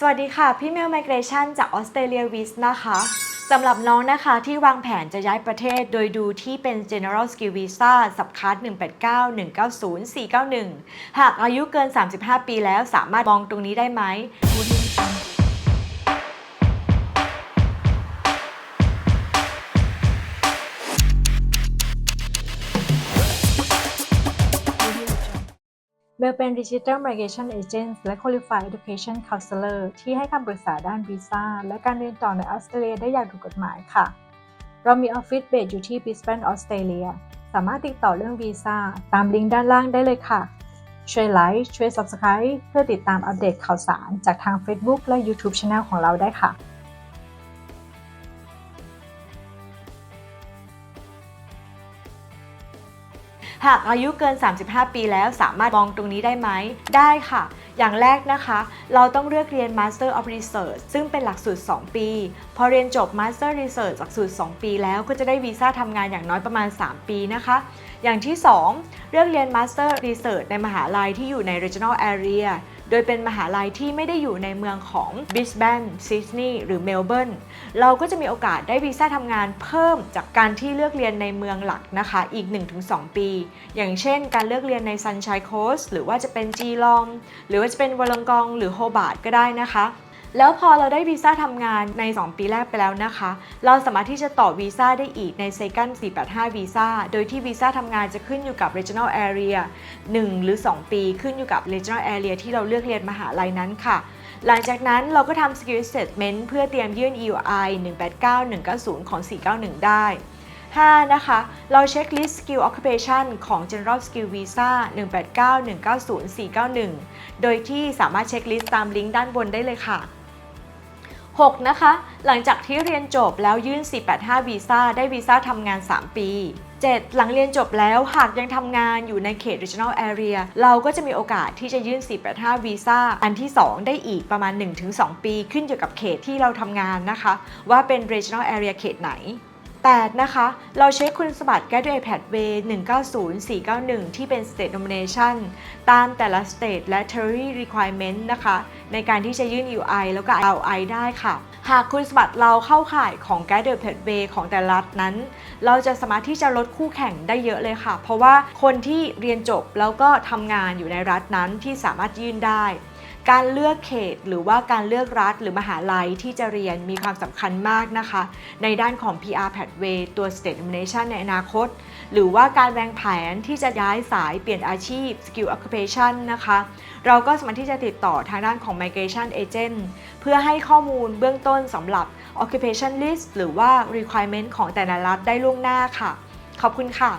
สวัสดีค่ะ พี่เมล Migration จากออสเตรเลียวิสนะคะสำหรับน้องนะคะที่วางแผนจะย้ายประเทศโดยดูที่เป็น General Skill Visa สับคัด189 190 491 หากอายุเกิน 35 ปีแล้วสามารถมองตรงนี้ได้ไหม เบลเป็น Digital Migration Agent และ Qualified Education Counselor ที่ให้คำปรึกษาด้านวีซ่าและการเรียนต่อในออสเตรเลียได้อย่างถูกกฎหมายค่ะ เรามีออฟฟิศเบสอยู่ที่ Brisbane ออสเตรเลียสามารถติดต่อเรื่องวีซ่าตามลิงก์ด้านล่างได้เลยค่ะ ช่วยไลค์ช่วย Subscribe เพื่อติดตามอัปเดตข่าวสารจากทาง Facebook และ YouTube Channel ของเราได้ค่ะ หากอายุเกิน 35 ปีแล้วสามารถมองตรงนี้ได้ไหม ได้ค่ะ อย่างแรกนะคะ เราต้องเลือกเรียน Master of Research ซึ่งเป็นหลักสูตร 2 ปี พอเรียนจบ Master Research หลักสูตร 2 ปีแล้วก็จะได้วีซ่าทำงานอย่างน้อยประมาณ 3 ปีนะคะ อย่างที่ 2 เลือกเรียน Master Research ในมหาลัยที่อยู่ใน Regional Area โดยเป็นมหาลัยที่ไม่ได้อยู่ในเมืองของบิสแบนซิดนีย์หรือเมลเบิร์นเราก็จะมีโอกาสได้วีซ่าทำงานเพิ่มจากการที่เลือกเรียนในเมืองหลักนะคะอีก 1-2 ปี อย่างเช่น การเลือกเรียนในซันชัยโคสหรือว่าจะเป็นจีลอง หรือว่าจะเป็นวอลลงกอง หรือโฮบาร์ดก็ได้นะคะ แล้วพอเราได้วีซ่าทำงานใน 2 ปีแรกไปแล้วนะคะ เราสามารถที่จะต่อวีซ่าได้อีกใน Second 485 วีซ่า โดยที่วีซ่าทำงานจะขึ้นอยู่กับ Regional Area 1 หรือ 2 ปีขึ้นอยู่กับ Regional Area ที่เราเลือกเรียนมหาลัยนั้นค่ะ หลังจากนั้นเราก็ทำ Skill Statement เพื่อเตรียมยื่น EUI 189 190 ของ 491 ได้ 5 นะคะ เราเช็คลิสต์ Skill Occupation ของ General Skill Visa 189 190 491 โดยที่สามารถเช็คลิสต์ตามลิงก์ด้านบนได้เลยค่ะ 6 นะคะ หลังจากที่เรียนจบแล้วยื่น 485 วีซ่า ได้วีซ่าทำงาน 3 ปี 7 หลังเรียนจบแล้วหากยังทำงานอยู่ในเขต regional area เราก็จะมีโอกาสที่จะยื่น 485 วีซ่า อันที่ 2 ได้อีกประมาณ 1-2 ปี ขึ้นอยู่กับเขตที่เราทำงานนะคะ ว่าเป็น regional area เขตไหน 8 นะคะ เราเช็คคุณสมบัติ Graduate Pathway 190 491 ที่เป็น State Nomination ตามแต่ละ State และ Territory Requirement นะคะ ในการที่จะยื่น UI แล้วก็ LI ได้ค่ะ หากคุณสมบัติเราเข้าข่ายของ Graduate Pathway ของแต่ละรัฐนั้น เราจะสามารถที่จะลดคู่แข่งได้เยอะเลยค่ะ เพราะว่าคนที่เรียนจบแล้วก็ทำงานอยู่ในรัฐนั้นที่สามารถยื่นได้ การเลือกเขตหรือว่าการเลือกรัฐหรือมหาลัยที่จะเรียนมีความสำคัญมากนะคะ ในด้านของ PR Pathway ตัว State Nomination ในอนาคต หรือว่าการวางแผนที่จะย้ายสายเปลี่ยนอาชีพ Skill Occupation นะคะ เราก็สามารถที่จะติดต่อทางด้านของ Migration Agent เพื่อให้ข้อมูลเบื้องต้นสำหรับ Occupation List หรือว่า Requirement ของแต่ละรัฐได้ล่วงหน้าค่ะ ขอบคุณค่ะ